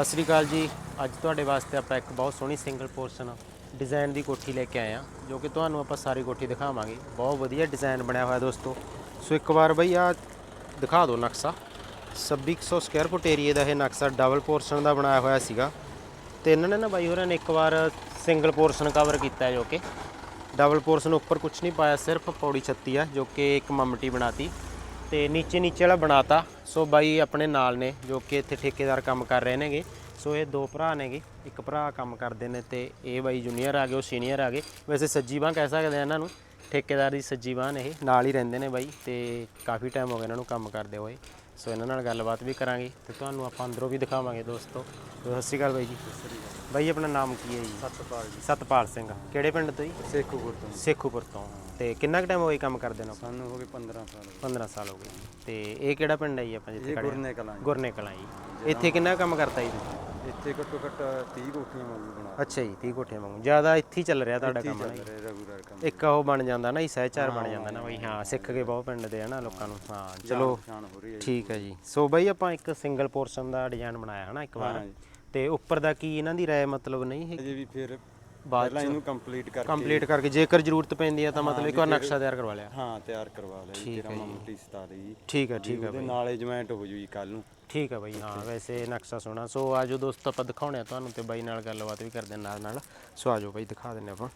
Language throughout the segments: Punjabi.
ਸਤਿ ਸ੍ਰੀ ਅਕਾਲ ਜੀ। ਅੱਜ ਤੁਹਾਡੇ ਵਾਸਤੇ ਆਪਾਂ ਇੱਕ ਬਹੁਤ ਸੋਹਣੀ ਸਿੰਗਲ ਪੋਰਸ਼ਨ ਡਿਜ਼ਾਈਨ ਦੀ ਕੋਠੀ ਲੈ ਕੇ ਆਏ ਆ ਜੋ ਕਿ ਤੁਹਾਨੂੰ ਆਪਾਂ ਸਾਰੀ ਕੋਠੀ ਦਿਖਾਵਾਂਗੇ। ਬਹੁਤ ਵਧੀਆ ਡਿਜ਼ਾਈਨ ਬਣਿਆ ਹੋਇਆ ਦੋਸਤੋ। ਸੋ ਇੱਕ ਵਾਰ ਬਈ ਆ ਦਿਖਾ ਦਿਓ ਨਕਸ਼ਾ। 2600 ਸਕੁਅਰ ਫੁੱਟ ਏਰੀਏ ਦਾ ਇਹ ਨਕਸ਼ਾ ਡਬਲ ਪੋਰਸ਼ਨ ਦਾ ਬਣਾਇਆ ਹੋਇਆ ਸੀਗਾ। ਤੇ ਇਹਨਾਂ ਨੇ ਨਾ ਬਾਈ ਹੋਰਾਂ ਨੇ ਇੱਕ ਵਾਰ ਸਿੰਗਲ ਪੋਰਸ਼ਨ ਕਵਰ ਕੀਤਾ ਜੋ ਕਿ। ਡਬਲ ਪੋਰਸ਼ਨ ਉੱਪਰ ਕੁਝ ਨਹੀਂ ਪਾਇਆ, ਸਿਰਫ ਪੌੜੀ ਛੱਤੀ ਆ, ਜੋ ਕਿ ਇੱਕ ਮਮਟੀ ਬਣਾਤੀ। ਤੇ ਨੀਚੇ ਨੀਚੇ ਵਾਲਾ ਬਣਾਤਾ। ਸੋ ਬਾਈ ਆਪਣੇ ਨਾਲ ਨੇ ਜੋ ਕਿ ਇੱਥੇ ਠੇਕੇਦਾਰ ਕੰਮ ਕਰ ਰਹੇ ਨੇਗੇ। ਸੋ ਇਹ ਦੋ ਭਰਾ ਨੇਗੇ। ਇੱਕ ਭਰਾ ਕੰਮ ਕਰਦੇ ਨੇ ਤੇ ਇਹ ਬਾਈ ਜੂਨੀਅਰ ਆ ਗਏ ਉਹ ਸੀਨੀਅਰ ਆ ਗਏ। ਵੈਸੇ ਸੱਜੀ ਬਾਂਹ ਕਹਿ ਸਕਦੇ ਆ ਇਹਨਾਂ ਨੂੰ। ਠੇਕੇਦਾਰ ਦੀ ਸੱਜੀ ਬਾਂਹ ਨੇ ਇਹ। ਨਾਲ ਹੀ ਰਹਿੰਦੇ ਨੇ ਬਾਈ ਤੇ ਕਾਫੀ ਟਾਈਮ ਹੋ ਗਿਆ ਇਹਨਾਂ ਨੂੰ ਕੰਮ ਕਰਦੇ ਹੋਏ। ਸੋ ਇਹਨਾਂ ਨਾਲ ਗੱਲਬਾਤ ਵੀ ਕਰਾਂਗੇ ਤੇ ਤੁਹਾਨੂੰ ਆਪਾਂ ਅੰਦਰੋਂ ਵੀ ਦਿਖਾਵਾਂਗੇ ਦੋਸਤੋ। ਸਤਿ ਸ਼੍ਰੀ ਅਕਾਲ ਬਾਈ ਜੀ। ਬਾਈ ਆਪਣਾ ਨਾਮ ਕੀ ਹੈ ਜੀ? ਸਤਪਾਲ ਜੀ। ਸਤਪਾਲ ਸਿੰਘ। ਕਿਹੜੇ ਪਿੰਡ ਤੋਂ ਜੀ? ਸੇਖੂਪੁਰ ਤੋਂ ਸੇਖੂਪੁਰ ਤੋਂ। ਤੇ ਕਿੰਨਾ ਕੁ ਟਾਈਮ ਹੋ ਗਿਆ ਕੰਮ ਕਰਦੇ ਨੂੰ? ਸਾਨੂੰ ਹੋ ਗਏ 15 ਸਾਲ 15 ਸਾਲ ਹੋ ਗਏ। ਤੇ ਇਹ ਕਿਹੜਾ ਪਿੰਡ ਹੈ ਜੀ ਆਪਾਂ ਜਿੱਥੇ ਇਹ ਖੜੇ? ਗੁਰਨੇ ਕਲਾਂ ਜੀ। ਗੁਰਨੇ ਕਲਾਂ ਜੀ। ਇੱਥੇ ਕਿੰਨਾ ਕੁ ਕੰਮ ਕਰਤਾ ਜੀ ਤੁਸੀਂ? ਇੱਥੇ ਘੱਟੋ ਘੱਟ 30 ਕੋਠੀਆਂ ਮੰਗੂ ਬਣਾ ਅੱਛਾ ਜੀ 30 ਕੋਠੀਆਂ ਵਾਂਗੂ। ਜ਼ਿਆਦਾ ਇੱਥੇ ਹੀ ਚੱਲ ਰਿਹਾ ਤੁਹਾਡਾ ਕੰਮ ਨਾ ਚੱਲ ਰਹੇ ਰੈਗੂਲਰ ਕੰਮ। ਇੱਕ ਉਹ ਬਣ ਜਾਂਦਾ ਨਾ ਜੀ ਸਹਿਚਾਰ ਬਣ ਜਾਂਦਾ ਨਾ ਬਈ ਹਾਂ ਸਿੱਖ ਕੇ ਬਹੁਤ ਪਿੰਡ ਦੇ ਹਨਾ ਲੋਕਾਂ ਨੂੰ। ਹਾਂ ਚਲੋ ਪਛਾਣ ਹੋ ਰਹੀ ਹੈ ਜੀ। ਠੀਕ ਹੈ ਜੀ। ਸੋ ਬਈ ਆਪਾਂ ਇੱਕ ਸਿੰਗਲ ਪੋਰਸ਼ਨ ਦਾ ਡਿਜ਼ਾਈਨ ਬਣਾਇਆ ਹਨਾ ਇੱਕ ਵਾਰ। ਹਾਂ ਜੀ। ਤੇ ਉੱਪਰ ਦਾ ਕੀ ਇਹਨਾਂ ਦੀ ਰਾਏ ਮਤਲਬ ਨਹੀਂ ਹੈ? ਅਜੇ ਵੀ ਫਿਰ ਬਾਅਦ ਪਹਿਲਾਂ ਇਹਨੂੰ ਕੰਪਲੀਟ ਕਰਕੇ ਕੰਪਲੀਟ ਕਰਕੇ ਜੇਕਰ ਜ਼ਰੂਰਤ ਪੈਂਦੀ ਹੈ ਤਾਂ ਮਤਲਬ ਇੱਕ ਵਾਰ ਨਕਸ਼ਾ ਤਿਆਰ ਕਰਵਾ ਲਿਆ। ਹਾਂ ਤਿਆਰ ਕਰਵਾ ਲਿਆ ਜੀ ਤੇਰਾ ਮਮਟੀ ਸਤਾਰੇ। ਜੀ ਠੀਕ ਹੈ ਠੀਕ ਹੈ ਉਹਦੇ ਨਾਲ ਜੁਆਇੰਟ ਹੋ ਜੂ ਜੀ ਕੱਲ ਨੂੰ। ਠੀਕ ਹੈ ਬਾਈ ਹਾਂ ਵੈਸੇ ਨਕਸ਼ਾ ਸੋਹਣਾ। ਸੋ ਆਜੋ ਦੋਸਤੋ ਆਪਾਂ ਦਿਖਾਉਣੇ ਆ ਤੁਹਾਨੂੰ ਤੇ ਬਾਈ ਨਾਲ ਗੱਲਬਾਤ ਵੀ ਕਰਦੇ ਨਾਲ ਨਾਲ। ਸੋ ਆਜੋ ਬਾਈ ਦਿਖਾ ਦਿੰਨੇ ਆਪਾਂ।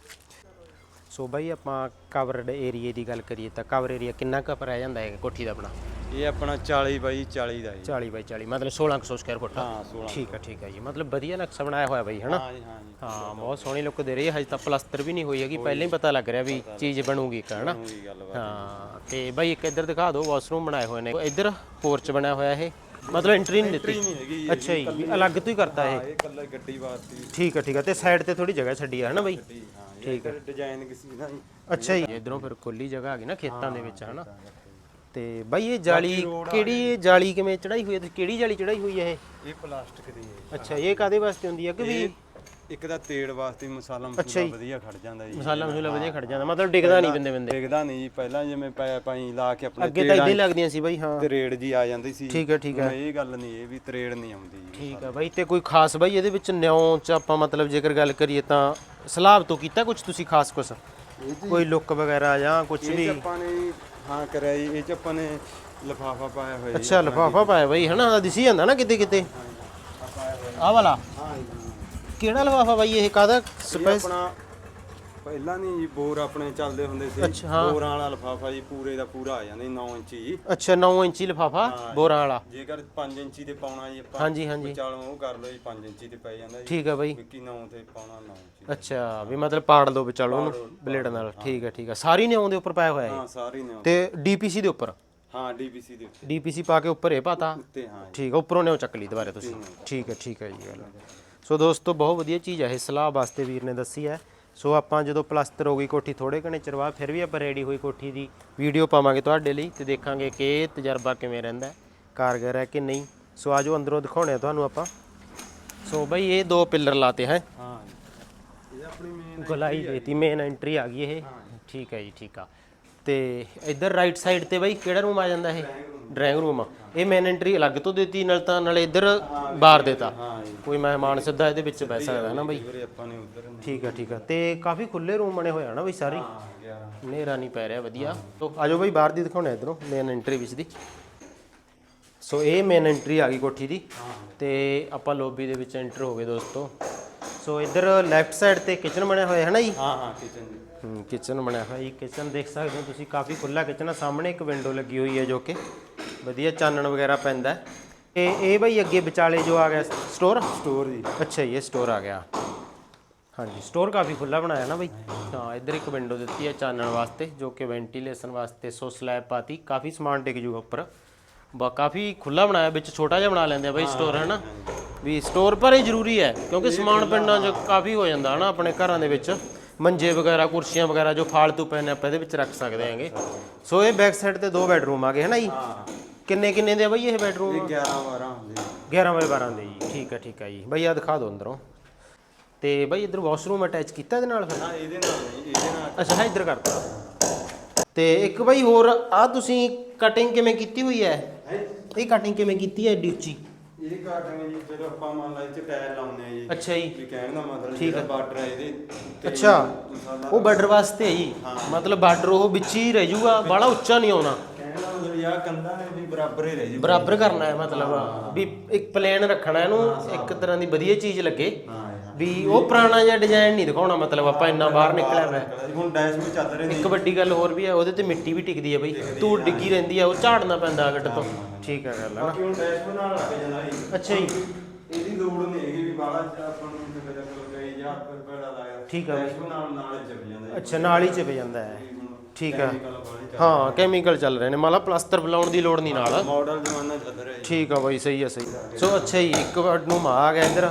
ਸੋ ਬਾਈ ਆਪਾਂ ਕਵਰਡ ਏਰੀਏ ਦੀ ਗੱਲ ਕਰੀਏ ਤਾਂ ਕਵਰ ਏਰੀਆ ਕਿੰਨਾ ਕੁ ਰਹਿ ਜਾਂਦਾ ਹੈ ਕੋਠੀ ਦਾ ਆਪਣਾ? ਇਹ ਆਪਣਾ 40 ਬਾਈ 40 ਦਾ ਜੀ। 40 ਬਾਈ 40 ਮਤਲਬ 1600 ਸਕੁਅਰ ਫੁੱਟ ਹਾਂ 16 ਠੀਕ ਹੈ ਠੀਕ ਹੈ ਜੀ। ਮਤਲਬ ਵਧੀਆ ਨਕਸ਼ਾ ਬਣਾਇਆ ਹੋਇਆ ਬਾਈ ਹਨਾ? ਹਾਂ ਜੀ ਹਾਂ ਜੀ। ਹਾਂ ਬਹੁਤ ਸੋਹਣੀ ਲੁੱਕ ਦੇ ਰਹੀ ਹੈ ਹਜੇ ਤਾਂ ਪਲਸਤਰ ਵੀ ਨਹੀਂ ਹੋਈ ਹੈਗੀ। ਪਹਿਲਾਂ ਹੀ ਪਤਾ ਲੱਗ ਰਿਹਾ ਵੀ ਚੀਜ਼ ਬਣੂਗੀ ਇੱਕ ਹਨਾ? ਉਹੀ ਹਾਂ ਤੇ ਬਾਈ ਇੱਕ ਇੱਧਰ ਦਿਖਾ ਦਿਓ ਵਾਸ਼ਰੂਮ ਬਣਾਏ ਹੋਏ ਨੇ। ਇੱਧਰ ਪੋਰਚ ਬਣਿਆ ਹੋਇਆ ਇਹ। ਮਤਲਬ ਐਂਟਰੀ ਨਹੀਂ ਦਿੱਤੀ। ਨਹੀਂ ਹੈਗੀ ਜੀ, ਅੱਛਾ ਜੀ ਅਲੱਗ ਤੋਂ ਹੀ ਕਰਤਾ ਇਹ। ਹਾਂ ਇਹ ਕੱਲਾ ਗੱਡੀ ਵਾਸਤੇ। ਠੀਕ ਹੈ ਠੀਕ ਹੈ ਤੇ ਸਾਈਡ ਤੇ ਥੋੜੀ ਜਗ੍ਹਾ ਛੱਡੀ ਹੈ ਹਨਾ ਬਾਈ? ਜੀ, ਹਾਂ ਠੀਕ ਹੈ ਡਿਜ਼ਾਈਨ ਕਿਸੇ ਦਾ ਅੱਛਾ ਜੀ। ਇਧਰੋਂ ਫਿਰ ਖੁੱਲੀ ਜਗ੍ਹਾ ਆ ਗਈ ਨਾ ਖੇਤਾਂ ਦੇ ਵਿੱਚ ਹਨਾ? ਤੇ ਬਾਈ ਇਹ ਜਾਲੀ ਕਿਹੜੀ ਇਹ ਜਾਲੀ ਕਿਵੇਂ ਚੜਾਈ ਹੋਈ ਹੈ ਤੇ ਕਿਹੜੀ ਜਾਲੀ ਚੜਾਈ ਹੋਈ ਹੈ ਇਹ? ਇਹ ਪਲਾਸਟਿਕ ਦੀ ਹੈ। ਅੱਛਾ ਇਹ ਕਾਦੇ ਵਾਸਤੇ ਹੁੰਦੀ ਹੈ ਕਿ ਵੀ ਇਹ ਇੱਕ ਦਾ ਤੇੜ ਵਾਸਤੇ ਮਸਾਲਾ ਮਸੂਲਾ ਵਧੀਆ ਖੜ ਜਾਂਦਾ ਜੀ। ਮਸਾਲਾ ਮਸੂਲਾ ਵਧੀਆ ਖੜ ਜਾਂਦਾ। ਮਤਲਬ ਡਿੱਗਦਾ ਨਹੀਂ ਬਿੰਦੇ ਬਿੰਦੇ। ਦੇਖਦਾ ਨਹੀਂ ਜੀ। ਪਹਿਲਾਂ ਜਿਵੇਂ ਪਾਈ ਲਾ ਕੇ ਆਪਣੇ ਅੱਗੇ ਤਾਂ ਇਦਾਂ ਹੀ ਲੱਗਦੀਆਂ ਸੀ ਬਾਈ ਹਾਂ। ਤਰੇੜ ਜੀ ਆ ਜਾਂਦੀ ਸੀ। ਠੀਕ ਹੈ ਠੀਕ ਹੈ। ਇਹ ਗੱਲ ਨਹੀਂ ਇਹ ਵੀ ਤਰੇੜ ਨਹੀਂ ਆਉਂਦੀ ਜੀ ਠੀਕ ਹੈ ਬਾਈ ਤੇ ਕੋਈ ਖਾਸ ਬਾਈ ਇਹਦੇ ਵਿੱਚ ਨਿਉਂ ਚ ਆਪਾਂ ਮਤਲਬ ਜੇਕਰ ਗੱਲ ਕਰੀਏ ਤਾਂ ਸਲਾਬ ਤੋਂ ਕੀਤਾ ਕੁਝ ਤੁਸੀਂ ਖਾਸ ਕੁਝ ਕੋਈ ਲੁੱਕ ਵਗੈਰਾ ਜਾਂ ਕੁਝ ਇਹ ਵੀ? ਚ ਆਪਾਂ ਨੇ ਹਾਂ ਕਰਿਆ ਜੀ ਇਹ ਚ ਆਪਾਂ ਨੇ ਲਫਾਫਾ ਪਾਇਆ ਹੋਇਆ ਜੀ ਅੱਛਾ ਲਫਾਫਾ ਪਾਇਆ ਬਾਈ ਹਨਾ? ਆਹ ਦਿਸੀ ਜਾਂਦਾ ਨਾ ਕਿਤੇ ਕਿਤੇ? ਆਹ ਵਾਲਾ? ਹਾਂ ਜੀ। ਕਿਹੜਾ ਲਫਾਫਾ ਬਾਈ ਇਹ? ਕਾਦਾ ਇਹ ਆਪਣਾ ਪਹਿਲਾਂ ਨਹੀਂ ਜੀ ਬੋਰ ਆਪਣੇ ਚੱਲਦੇ ਹੁੰਦੇ ਸੀ। ਅੱਛਾ, ਹਾਂ। ਬੋਰਾਂ ਵਾਲਾ ਲਫਾਫਾ ਜੀ ਪੂਰੇ ਦਾ ਪੂਰਾ ਆ ਜਾਂਦਾ ਜੀ 9 ਇੰਚੀ ਜੀ। ਅੱਛਾ 9 ਇੰਚੀ ਲਫਾਫਾ ਬੋਰਾਂ ਵਾਲਾ। ਜੇਕਰ 5 ਇੰਚੀ ਦੇ ਪਾਉਣਾ ਜੀ ਆਪਾਂ ਹਾਂਜੀ ਹਾਂਜੀ। ਵਿਚਾਲੋਂ ਉਹ ਕਰ ਲਓ ਜੀ 5 ਇੰਚੀ ਤੇ ਪੈ ਜਾਂਦਾ ਜੀ। ਠੀਕ ਹੈ ਬਾਈ। ਵਿੱਕੀ 9 ਤੇ ਪਾਉਣਾ 9 ਇੰਚੀ। ਅੱਛਾ ਵੀ ਮਤਲਬ ਪਾੜ ਦੋ ਵਿਚਾਲੋ ਉਹਨੂੰ ਬਲੇਡ ਨਾਲ। ਠੀਕ ਹੈ। ਠੀਕ ਹੈ ਸਾਰੀ ਨਿਉਂ ਦੇ ਉੱਪਰ ਪਾਇਆ ਹੋਇਆ ਹੈ ਹਾਂ ਸਾਰੇ ਨੇ ਤੇ ਡੀਪੀਸੀ ਦੇ ਉੱਪਰ? ਹਾਂ ਡੀਬੀਸੀ ਦੇ ਡੀਪੀਸੀ ਪਾ ਕੇ ਉੱਪਰ ਇਹ ਪਾਤਾ? ਉੱਤੇ ਹਾਂ। ਠੀਕ ਹੈ ਉੱਪਰੋਂ ਨਿਉਂ ਚੱਕ ਲਈ ਦੁਬਾਰੇ ਤੁਸੀਂ। ਠੀਕ ਹੈ ਠੀਕ ਹੈ ਜੀ ਗੱਲ ਸੋ ਦੋਸਤੋ ਬਹੁਤ ਵਧੀਆ ਚੀਜ਼ ਹੈ ਇਹ ਸਲਾਹ ਵਾਸਤੇ ਵੀਰ ਨੇ ਦੱਸੀ ਹੈ। ਸੋ ਆਪਾਂ ਜਦੋਂ ਪਲਸਤਰ ਹੋ ਗਈ ਕੋਠੀ ਥੋੜੇ ਘਣੇ ਚਿਰ ਬਾਅਦ ਫਿਰ ਵੀ ਆਪਾਂ ਰੈਡੀ ਹੋਈ ਕੋਠੀ ਦੀ ਵੀਡੀਓ ਪਾਵਾਂਗੇ ਤੁਹਾਡੇ ਲਈ ਤੇ ਦੇਖਾਂਗੇ ਕਿ ਇਹ ਤਜਰਬਾ ਕਿਵੇਂ ਰਹਿੰਦਾ ਹੈ, ਕਾਰਗਰ ਹੈ ਕਿ ਨਹੀਂ। ਸੋ ਆਜੋ ਅੰਦਰੋਂ ਦਿਖਾਉਣੇ ਆ ਤੁਹਾਨੂੰ ਆਪਾਂ। ਸੋ ਬਈ ਇਹ ਦੋ ਪਿੱਲਰ ਲਾਤੇ ਹੈ। ਹਾਂ। ਇਹ ਆਪਣੀ ਮੇਨ ਗੋਲਾਈ ਦੇਤੀ ਮੇਨ ਐਂਟਰੀ ਆ ਗਈ ਇਹ। ਠੀਕ ਹੈ ਜੀ ਠੀਕ ਆ। ਤੇ ਇੱਧਰ ਰਾਈਟ ਸਾਈਡ ਤੇ ਬਈ ਕਿਹੜਾ ਰੂਮ ਆ ਜਾਂਦਾ ਇਹ? ਡਰਾਇੰਗ ਰੂਮ ਇਹ ਮੇਨ ਐਂਟਰੀ ਅਲੱਗ ਤੋਂ ਦਿੱਤੀ ਨਾਲ ਤਾਂ ਨਾਲੇ ਇੱਧਰ ਬਾਰ ਦੇਤਾ। ਕੋਈ ਮਹਿਮਾਨ ਸਿੱਧਾ ਇਹਦੇ ਵਿੱਚ ਬੈ ਸਕਦਾ ਹੈ ਨਾ ਬਈ। ਵੀਰੇ ਆਪਾਂ ਨੇ ਉਧਰ ਠੀਕ ਆ ਠੀਕ ਆ। ਤੇ ਕਾਫੀ ਖੁੱਲੇ ਰੂਮ ਬਣੇ ਹੋਏ ਆ ਨਾ ਬਈ ਸਾਰੇ। 11 ਹਨੇਰਾ ਨਹੀਂ ਪੈ ਰਿਹਾ ਵਧੀਆ। ਤੋ ਆਜੋ ਬਈ ਬਾਹਰ ਦੀ ਦਿਖਾਉਣਾ ਇਧਰੋਂ ਮੇਨ ਐਂਟਰੀ ਵਿੱਚ ਦੀ। ਸੋ ਇਹ ਮੇਨ ਐਂਟਰੀ ਆ ਗਈ ਕੋਠੀ ਦੀ। ਤੇ ਆਪਾਂ ਲੌਬੀ ਦੇ ਵਿੱਚ ਐਂਟਰ ਹੋ ਗਏ ਦੋਸਤੋ। ਸੋ ਇੱਧਰ ਲੈਫਟ ਸਾਈਡ ਤੇ ਕਿਚਨ ਬਣਿਆ ਹੋਇਆ ਹੈ ਨਾ ਜੀ? ਹਾਂ ਹਾਂ ਕਿਚਨ ਜੀ। ਹੂੰ ਕਿਚਨ ਬਣਿਆ ਹੋਇਆ ਜੀ। ਕਿਚਨ ਦੇਖ ਸਕਦੇ ਹੋ ਤੁਸੀਂ ਕਾਫੀ ਖੁੱਲਾ ਕਿਚਨ ਆ। ਸਾਹਮਣੇ ਇੱਕ ਵਿੰਡੋ ਲੱਗੀ ਹੋਈ ਹੈ ਜੋ ਕਿ। ਵਧੀਆ ਚਾਨਣ ਵਗੈਰਾ ਪੈਂਦਾ ਹੈ। ਤੇ ਇਹ ਬਈ ਅੱਗੇ ਵਿਚਾਲੇ ਜੋ ਆ ਗਿਆ ਸਟੋਰ ਸਟੋਰ ਜੀ। ਅੱਛਾ ਜੀ ਇਹ ਸਟੋਰ ਆ ਗਿਆ। ਹਾਂਜੀ ਸਟੋਰ ਕਾਫੀ ਖੁੱਲਾ ਬਣਾਇਆ ਨਾ ਬਈ। ਹਾਂ ਇੱਧਰ ਇੱਕ ਵਿੰਡੋ ਦਿੱਤੀ ਹੈ ਚਾਨਣ ਵਾਸਤੇ ਜੋ ਕਿ ਵੈਂਟੀਲੇਸ਼ਨ ਵਾਸਤੇ ਸੋ ਸਲੈਬ ਪਾਤੀ। ਕਾਫੀ ਸਮਾਨ ਟਿਕ ਜੂਗਾ ਉੱਪਰ। ਬਾ ਕਾਫੀ ਖੁੱਲਾ ਬਣਾਇਆ ਵਿੱਚ ਛੋਟਾ ਜਿਹਾ ਬਣਾ ਲੈਂਦੇ ਆ ਬਈ ਸਟੋਰ ਹੈ ਨਾ ਵੀ ਸਟੋਰ ਪਰ ਇਹ ਜ਼ਰੂਰੀ ਹੈ ਕਿਉਂਕਿ ਸਮਾਨ ਪਿੰਡਾਂ 'ਚ ਕਾਫੀ ਹੋ ਜਾਂਦਾ ਹੈ ਨਾ ਆਪਣੇ ਘਰਾਂ ਦੇ ਵਿੱਚ। ਮੰਜੇ ਵਗੈਰਾ ਕੁਰਸੀਆਂ ਵਗੈਰਾ ਜੋ ਫਾਲਤੂ ਪਏ ਨੇ ਆਪਾਂ ਇਹਦੇ ਵਿੱਚ ਰੱਖ ਸਕਦੇ ਹਾਂਗੇ। ਸੋ ਇਹ ਬੈਕ ਸਾਈਡ ਤੇ ਦੋ ਬੈਡਰੂਮ ਆ ਗਏ ਹੈ ਨਾ ਜੀ ਕਿੰਨੇ ਕਿੰਨੇ ਦੇ ਆ ਬਈ ਇਹ ਬੈਡਰੂਮ 11 12 ਹੁੰਦੇ 11 ਬਾਏ 12 ਦੇ ਜੀ। ਠੀਕ ਹੈ ਠੀਕ ਹੈ ਜੀ। ਬਈ ਆ ਦਿਖਾ ਦਿਓ ਅੰਦਰੋਂ। ਤੇ ਬਈ ਇਧਰ ਵਾਸ਼ਰੂਮ ਅਟੈਚ ਕੀਤਾ ਇਹਦੇ ਨਾਲ ਫਿਰ? ਨਾ ਇਹਦੇ ਨਾਲ ਨਹੀਂ ਇਹਦੇ ਨਾਲ ਅੱਛਾ ਹੈ ਇਧਰ ਕਰਤਾ। ਤੇ ਇੱਕ ਬਈ ਹੋਰ ਆ ਤੁਸੀਂ ਕਟਿੰਗ ਕਿਵੇਂ ਕੀਤੀ ਹੋਈ ਹੈ? ਇਹ ਕਟਿੰਗ ਕਿਵੇਂ ਕੀਤੀ ਹੈ ਏਡੀ ਉੱਚੀ? ਇਹ ਕਾਟਾਂਗੇ ਜੀ ਜਦੋਂ ਆਪਾਂ ਮੰਨ ਲਾ ਇਹ ਚ ਟਾਇਰ ਲਾਉਂਦੇ ਆ ਜੀ। ਅੱਛਾ ਜੀ। ਵੀ ਕਹਿਣ ਦਾ ਮਤਲਬ ਠੀਕ ਜਿਹੜਾ ਹੈ। ਬਾਰਡਰ ਹੈ ਇਹਦੇ ਉੱਤੇ ਅੱਛਾ। ਉਹ ਬਾਰਡਰ ਵਾਸਤੇ ਹੈ ਜੀ। ਮਤਲਬ ਬਾਰਡਰ ਉਹ ਵਿੱਚ ਹੀ ਰਹਿ ਜਾਊਗਾ ਬਾਹਲਾ ਉੱਚਾ ਨਹੀਂ ਆਉਣਾ। ਮਤਲਬ ਯਾ ਕੰਧਾਂ ਨੇ ਵੀ ਬਰਾਬਰ ਹੀ ਰਹਿ ਜੀ ਬਰਾਬਰ ਕਰਨਾ ਹੈ ਮਤਲਬ ਵੀ ਇੱਕ ਪਲੇਨ ਰੱਖਣਾ ਇਹਨੂੰ ਇੱਕ ਤਰ੍ਹਾਂ ਦੀ ਵਧੀਆ ਚੀਜ਼ ਲੱਗੇ। ਹਾਂ ਵੀ ਉਹ ਪੁਰਾਣਾ ਜਿਹਾ ਡਿਜ਼ਾਈਨ ਨਹੀਂ ਦਿਖਾਉਣਾ ਮਤਲਬ ਆਪਾਂ ਇੰਨਾ ਬਾਹਰ ਨਿਕਲਿਆ ਹੋਇਆ। ਹੁਣ ਡੈਸ਼ ਵੀ ਚੱਲ ਰਹੇ ਨੇ। ਇੱਕ ਵੱਡੀ ਗੱਲ ਹੋਰ ਵੀ ਹੈ ਉਹਦੇ ਤੇ ਮਿੱਟੀ ਵੀ ਟਿਕਦੀ ਹੈ ਬਈ। ਧੂੜ ਡਿੱਗੀ ਰਹਿੰਦੀ ਹੈ ਉਹ ਝਾੜਨਾ ਪੈਂਦਾ ਗੱਡ ਤੋਂ। ਠੀਕ ਹੈ ਗੱਲ ਹੈ ਨਾ। ਬਾਕੀ ਹੁਣ ਡੈਸ਼ ਬਣਾਉਣ ਲੱਗ ਜਾਂਦਾ ਜੀ ਅੱਛਾ ਜੀ। ਇਹਦੀ ਲੋੜ ਨਹੀਂ ਹੈਗੀ ਵੀ ਬਾਹਲਾ ਆਪਾਂ ਨੂੰ ਕਿਤੇ ਗਏ ਜਾਂ ਫਿਰ ਬੜਾ ਲਾਇਆ। ਠੀਕ ਆ ਡੈਸ਼ ਬਣਾਉਣ ਨਾਲ ਹੀ ਚੱਲ ਜਾਂਦਾ ਜੀ। ਅੱਛਾ ਨਾਲ ਹੀ ਚਿਪ ਜਾਂਦਾ ਹੈ। ਠੀਕ ਆ। Chemical ਵਾਲੀ ਚੱਲ- ਹਾਂ ਕੈਮੀਕਲ ਚੱਲ ਰਹੇ ਨੇ। ਮਾਲਾ ਪਲਾਸਟਰ ਬੁਲਾਉਣ ਦੀ ਲੋੜ ਨਹੀਂ ਨਾਲ। ਮਾਡਲ ਜ਼ਮਾਨਾ ਚੱਲ ਰਿਹਾ ਜੀ। ਠੀਕ ਆ ਬਾਈ ਸਹੀ ਆ ਸਹੀ। ਸੋ ਅੱਛਾ ਜੀ ਇੱਕ ਨੂੰ ਆ ਗਿਆ ਇੱਧਰ।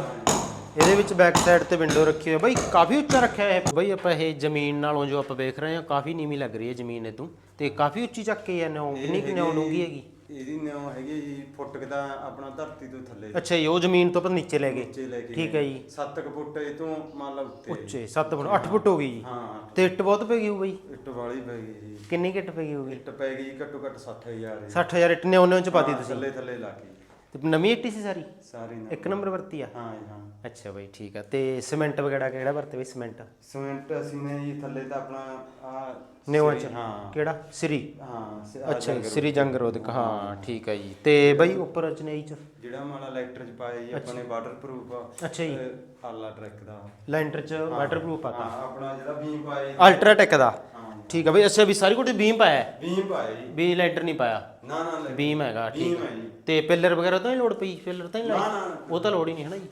ਇਹਦੇ ਵਿੱਚ ਬੈਕ ਸਾਈਡ ਤੇ ਵਿੰਡੋ ਰੱਖੀ ਹੋਈ ਹੈ ਬਾਈ ਕਾਫੀ ਉੱਚਾ ਰੱਖਿਆ ਹੈ ਬਾਈ ਆਪਾਂ ਇਹ ਜ਼ਮੀਨ ਨਾਲੋਂ ਜੋ ਆਪਾਂ ਵੇਖ ਰਹੇ ਹਾਂ ਕਾਫੀ ਨੀਵੀਂ ਲੱਗ ਰਹੀ ਹੈ ਜ਼ਮੀਨ ਇਦੋਂ ਤੇ ਕਾਫੀ ਉੱਚੀ ਚੱਕ ਕੇ ਹੈ ਨੌ ਕਿੰਨੀ ਕਿ ਨੌ ਡੂੰਗੀ ਹੈਗੀ? ਇਹਦੀ ਨਿਉ ਹੈਗੀ ਜੀ ਫੁੱਟ ਕੁ ਦਾ ਆਪਣਾ ਧਰਤੀ ਤੋਂ ਥੱਲੇ ਅੱਛਾ ਜੀ ਉਹ ਜ਼ਮੀਨ ਤੋਂ ਪਰ ਨੀਚੇ ਲੈ ਗਏ। ਲੈ ਕੇ ਠੀਕ ਹੈ ਜੀ। 7 ਫੁੱਟ ਇਹ ਤੋਂ ਮੰਨ ਲਾ ਉੱਤੇ। ਉੱਚੇ 7 ਫੁੱਟ 8 ਫੁੱਟ ਹੋ ਗਈ ਜੀ। ਹਾਂ ਤੇ ਇੱਟ ਬਹੁਤ ਪੈ ਗਈ ਹੋਊ ਬਾਈ? ਇੱਟ ਵਾਲੀ ਪੈ ਗਈ ਜੀ। ਕਿੰਨੀ ਕਿੱਟ ਪੈ ਗਈ ਹੋਊਗੀ? ਇੱਟ ਪੈ ਗਈ ਘੱਟੋ ਘੱਟ 60000 ਦੀ। 60000 ਇੱਟ ਨੇ ਉਹਨੇ ਚ ਪਾਤੀ ਤੁਸੀਂ। ਥੱਲੇ ਥੱਲੇ ਲਾ ਕੇ ਤੇ ਨਵੀਂ ਇੱਟੀ ਸੀ ਸਾਰੀ? ਸਾਰੀ ਨਾ ਇੱਕ ਨੰਬਰ ਵਰਤੀ ਆ? ਹਾਂ ਜੀ ਹਾਂ। ਅੱਛਾ ਬਾਈ ਠੀਕ ਆ। ਤੇ ਸੀਮੈਂਟ ਵਗੈਰਾ ਕਿਹੜਾ ਵਰਤੇ ਬਈ ਸੀਮੈਂਟ? ਸਿਮੈਂਟ ਅਸੀਂ ਨੇ ਜੀ ਥੱਲੇ ਤਾਂ ਆਪਣਾ ਆ ਨਿਊਆਂ ਚ? ਹਾਂ। ਕਿਹੜਾ? ਸ੍ਰੀ? ਹਾਂ ਸ- ਆਹ ਅੱਛਾ ਜੀ, ਸ੍ਰੀ ਜੰਗ ਰੋਧਕ ਹਾਂ ਠੀਕ ਹੈ ਜੀ। ਤੇ ਬਈ ਉੱਪਰ ਚਨਈ ਚ? ਜਿਹੜਾ ਮਾਲਾ ਇਲੈਕਟ੍ਰਿਕ ਚ ਪਾਇਆ ਜੀ ਆਪਾਂ ਨੇ ਵਾਟਰਪ੍ਰੂਫ ਅੱਛਾ ਜੀ। ਆਲਾ ਟਰੈਕ ਦਾ। ਲੈਂਟਰ ਚ ਵਾਟਰਪ੍ਰੂਫ ਪਾਤਾ ਹਾਂ ਆਪਣਾ ਜਿਹੜਾ ਬੀਮ ਪਾਇਆ ਜੀ। ਅਲਟਰਾਟੈਕ ਦਾ। ਠੀਕ ਆ ਬਈ ਅੱਛਾ ਵੀ ਸਾਰੀ ਕੋਟੀ ਬੀਮ ਪਾਇਆ ਹੈ? ਬੀਮ ਪਾਇਆ ਜੀ। ਵੀ ਲੈਂਟਰ ਨਹੀਂ ਪਾਇਆ? ਨਾ ਨਾ ਲੈ ਬੀਮ ਹੈਗਾ ਠੀਕ ਬੀਮ ਹੈ ਜੀ। ਤੇ ਪਿੱਲਰ ਵਗੈਰਾ ਤਾਂ ਨਹੀਂ ਲੋੜ ਪਈ? ਪਿੱਲਰ ਤਾਂ ਨਹੀਂ ਨਾ, ਨਾ। ਉਹ ਤਾਂ ਲੋੜ ਹੀ ਨਹੀਂ ਹੈ ਨਾ ਜੀ?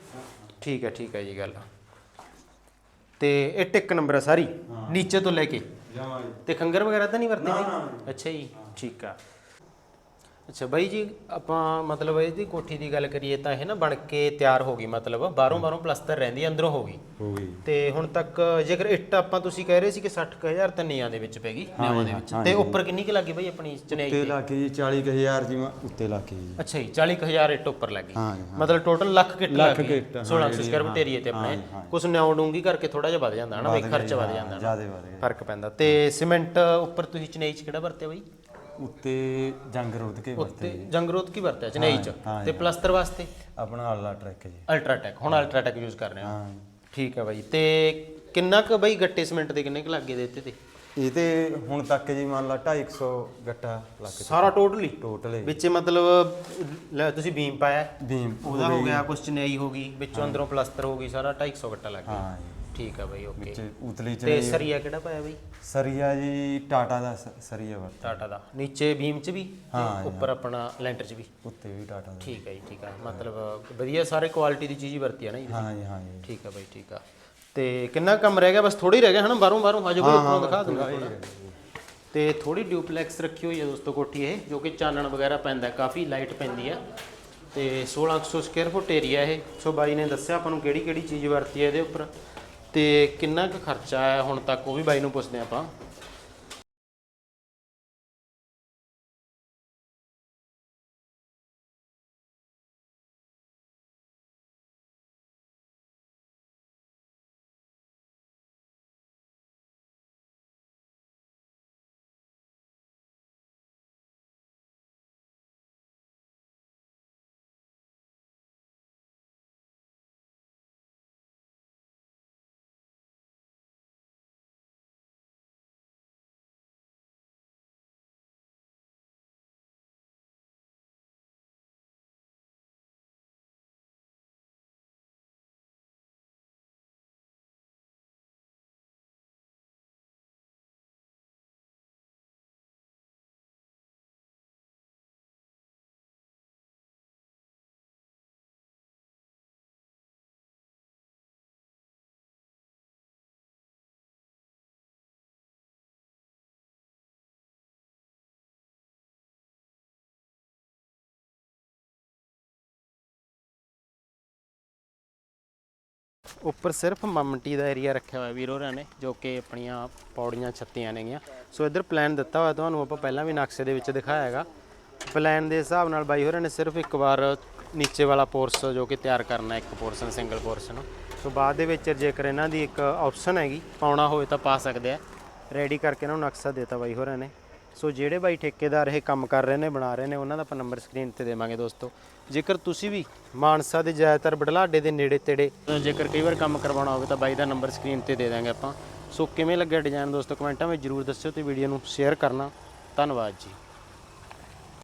ਠੀਕ ਹੈ ਠੀਕ ਹੈ ਜੀ ਗੱਲ ਤੇ ਇਹ ਟਿਕ ਨੰਬਰ ਹੈ ਸਾਰੀ ਨੀਚੇ ਤੋਂ ਲੈ ਕੇ। ਜਾਵਾਂ ਜੀ। ਤੇ ਖੰਗਰ ਵਗੈਰਾ ਤਾਂ ਨਹੀਂ ਵਰਤੇ ਨਾ, ਬਈ? ਨਾ। ਅੱਛਾ ਜੀ ਠੀਕ ਆ। ਅੱਛਾ ਬਾਈ ਜੀ ਆਪਾਂ ਮਤਲਬ ਇਹਦੀ ਕੋਠੀ ਦੀ ਗੱਲ ਕਰੀਏ ਤਾਂ ਇਹ ਨਾ ਬਣ ਕੇ ਤਿਆਰ ਹੋ ਗਈ ਮਤਲਬ ਬਾਹਰੋਂ ਬਾਹਰੋਂ ਪਲਸਤਰ ਰਹਿੰਦੀ ਅੰਦਰੋਂ ਹੋ ਗਈ। ਹੋ ਗਈ। ਤੇ ਹੁਣ ਤੱਕ ਜੇਕਰ ਇੱਟ ਆਪਾਂ ਤੁਸੀਂ ਕਹਿ ਰਹੇ ਸੀ ਕਿ 60000 ਤਾਂ ਨੀਆਂ ਦੇ ਵਿੱਚ ਪੈ ਗਈ ਨਿਆਵਾਂ ਦੇ ਵਿੱਚ। ਤੇ ਉੱਪਰ ਕਿੰਨੀ ਕੁ ਲੱਗੀ ਬਾਈ ਆਪਣੀ ਚਨੇਈ ਉੱਤੇ ਲਾ ਕੇ ਜੀ 40000 ਜੀ ਮੈਂ ਉੱਤੇ ਲਾ ਕੇ ਜੀ। ਅੱਛਾ ਜੀ 40000 ਇੱਟ ਉੱਪਰ ਲੱਗੀ ਮਤਲਬ ਟੋਟਲ ਲੱਖ ਕਿੱਟ ਲੱਗ ਗਈ। ਕਿੱਟ, ਹਾਂ, 1600 ਸਕੁਅਰ ਫੁੱਟ ਏਰੀਆ ਤੇ ਆਪਣੇ। ਕੁਝ ਨਿਆਉ ਡੂੰਗੀ ਕਰਕੇ ਥੋੜਾ ਜਿਹਾ ਵੱਧ ਜਾਂਦਾ ਹਨਾ ਬਈ ਖਰਚ ਵੱਧ ਜਾਂਦਾ ਫ਼ਰਕ ਪੈਂਦਾ। ਤੇ ਸੀਮੈਂਟ ਉੱਪਰ ਤੁਸੀਂ ਚਨੇਈ ਚ ਕਿਹੜਾ ਵਰਤਿਆ ਬਾਈ? ਉੱਤੇ ਜੰਗ ਰੋਧ ਕੇ ਉੱਤੇ ਜੰਗਰੋਤ ਕੀ ਵਰਤਿਆ ਚਨੇਈ ਚ। ਤੇ ਪਲਸਤਰ ਵਾਸਤੇ? ਆਪਣਾ ਆਲਾ ਟਰੈਕ ਜੀ। ਅਲਟਰਾਟੈਕ ਹੁਣ ਅਲਟਰਾਟੈਕ ਯੂਜ਼ ਕਰ ਰਹੇ ਹਾਂ। ਹਾਂ ਠੀਕ ਹੈ ਬਾਈ ਤੇ ਕਿੰਨਾ ਕੁ ਬਾਈ ਗੱਟੇ ਸੀਮੈਂਟ ਦੇ ਕਿੰਨੇ ਕੁ ਲੱਗੇ ਦੇ ਉੱਤੇ ਤੇ? ਇਹ ਤੇ ਹੁਣ ਤੱਕ ਜੀ ਮੰਨ ਲਾ 250 ਗੱਟਾ ਲੱਗ ਸਾਰਾ ਟੋਟਲੀ? ਟੋਟਲ ਵਿੱਚ ਮਤਲਬ ਲੈ ਤੁਸੀਂ ਬੀਮ ਪਾਇਆ। ਬੀਮ ਉਹਦਾ ਹੋ ਗਿਆ ਕੁਛ ਚਨੇਈ ਹੋ ਗਈ ਵਿੱਚੋਂ ਅੰਦਰੋਂ ਪਲਸਤਰ ਹੋ ਗਈ ਸਾਰਾ 250 ਗੱਟਾ ਲੱਗ ਗਿਆ ਹਾਂ ਜੀ। ਠੀਕ ਹੈ ਬਾਈ ਓਕੇ ਵਿੱਚ ਉਤਲੀ ਚ ਤੇ ਸਰੀਆ ਕਿਹੜਾ ਪਾਇਆ ਬਾਈ? ਸਰੀਆ ਜੀ ਟਾਟਾ ਦਾ ਸ- ਸਰੀਆ ਵਰਤ। ਟਾਟਾ ਦਾ। ਨੀਚੇ ਬੀਮ ਚ ਵੀ ਤੇ ਉੱਪਰ ਆਪਣਾ ਲੈਂਟਰ ਚ ਵੀ? ਉੱਤੇ ਵੀ ਟਾਟਾ ਦਾ। ਠੀਕ ਹੈ ਜੀ ਠੀਕ ਹੈ ਮਤਲਬ ਵਧੀਆ ਸਾਰੇ ਕੁਆਲਿਟੀ ਦੀ ਚੀਜ਼ ਹੀ ਵਰਤੀ ਹੈ ਨਾ ਜੀ ਹਾਂ ਜੀ ਹਾਂ ਜੀ। ਠੀਕ ਹੈ ਬਾਈ ਠੀਕ ਆ। ਤੇ ਕਿੰਨਾ ਕੰਮ ਰਹਿ ਗਿਆ? ਬਸ ਥੋੜੀ ਰਹਿ ਗਿਆ ਹਨਾ? ਬਾਹਰੋਂ ਬਾਹਰੋਂ? ਹਜੇ ਕੋਈ ਉੱਪਰੋਂ ਦਿਖਾ ਦੂੰਗਾ ਥੋੜ੍ਹਾ। ਤੇ ਥੋੜੀ ਡਿਊਪਲੈਕਸ ਰੱਖੀ ਹੋਈ ਹੈ ਦੋਸਤੋ ਕੋਠੀ ਇਹ ਜੋ ਕਿ ਚਾਨਣ ਵਗੈਰਾ ਪੈਂਦਾ ਹੈ, ਕਾਫੀ ਲਾਈਟ ਪੈਂਦੀ ਹੈ ਤੇ 1600 ਸਕੁਅਰ ਫੁੱਟ ਏਰੀਆ ਇਹ। ਸੋ ਬਾਈ ਨੇ ਦੱਸਿਆ ਆਪਾਂ ਨੂੰ ਕਿਹੜੀ ਕਿਹੜੀ ਚੀਜ਼ ਵਰਤੀ ਹੈ ਇਹਦੇ ਉੱਪਰ। ਤੇ ਕਿੰਨਾ ਕੁ ਖਰਚਾ ਆਇਆ ਹੁਣ ਤੱਕ? ਉਹ ਵੀ ਬਾਈ ਨੂੰ ਪੁੱਛਦੇ ਹਾਂ ਆਪਾਂ। ਉੱਪਰ ਸਿਰਫ ਮਮਟੀ ਦਾ ਏਰੀਆ ਰੱਖਿਆ ਹੋਇਆ ਵੀਰ ਹੋਰਾਂ ਨੇ, ਜੋ ਕਿ ਆਪਣੀਆਂ ਪੌੜੀਆਂ ਛੱਤੀਆਂ ਨੇਗੀਆਂ ਸੋ ਇੱਧਰ ਪਲਾਨ ਦਿੱਤਾ ਹੋਇਆ ਤੁਹਾਨੂੰ ਆਪਾਂ ਪਹਿਲਾਂ ਵੀ ਨਕਸ਼ੇ ਦੇ ਵਿੱਚ ਦਿਖਾਇਆ ਹੈਗਾ। ਪਲਾਨ ਦੇ ਹਿਸਾਬ ਨਾਲ ਬਾਈ ਹੋਰਾਂ ਨੇ ਸਿਰਫ ਇੱਕ ਵਾਰ ਨੀਚੇ ਵਾਲਾ ਪੋਰਸ ਜੋ ਕਿ ਤਿਆਰ ਕਰਨਾ, ਇੱਕ ਪੋਰਸ਼ਨ ਸਿੰਗਲ ਪੋਰਸ਼ਨ ਸੋ ਬਾਅਦ ਦੇ ਵਿੱਚ ਜੇਕਰ ਇਹਨਾਂ ਦੀ ਇੱਕ ਆਪਸ਼ਨ ਹੈਗੀ, ਪਾਉਣਾ ਹੋਵੇ ਤਾਂ ਪਾ ਸਕਦੇ ਆ। ਰੈਡੀ ਕਰਕੇ ਇਹਨਾਂ ਨੂੰ ਨਕਸ਼ਾ ਦਿੱਤਾ ਬਾਈ ਹੋਰਾਂ ਨੇ। ਸੋ ਜਿਹੜੇ ਬਾਈ ਠੇਕੇਦਾਰ ਇਹ ਕੰਮ ਕਰ ਰਹੇ ਨੇ, ਬਣਾ ਰਹੇ ਨੇ, ਉਹਨਾਂ ਦਾ ਆਪਾਂ ਨੰਬਰ ਸਕਰੀਨ ਤੇ ਦੇਵਾਂਗੇ ਦੋਸਤੋ। ਜੇਕਰ ਤੁਸੀਂ ਵੀ ਮਾਨਸਾ ਦੇ ਜ਼ਿਆਦਾਤਰ ਬੜਲਾਡੇ ਦੇ ਨੇੜੇ ਤੇੜੇ ਜੇਕਰ ਕਈ ਵਾਰ ਕੰਮ ਕਰਵਾਉਣਾ ਹੋਵੇ ਤਾਂ ਬਾਈ ਦਾ ਨੰਬਰ ਸਕਰੀਨ ਤੇ ਦੇ ਦਾਂਗੇ ਆਪਾਂ। ਸੋ ਕਿਵੇਂ ਲੱਗਿਆ ਡਿਜ਼ਾਈਨ ਦੋਸਤੋ? ਕਮੈਂਟਾਂ ਵਿੱਚ ਜਰੂਰ ਦੱਸਿਓ ਤੇ ਵੀਡੀਓ ਨੂੰ ਸ਼ੇਅਰ ਕਰਨਾ। ਧੰਨਵਾਦ ਜੀ।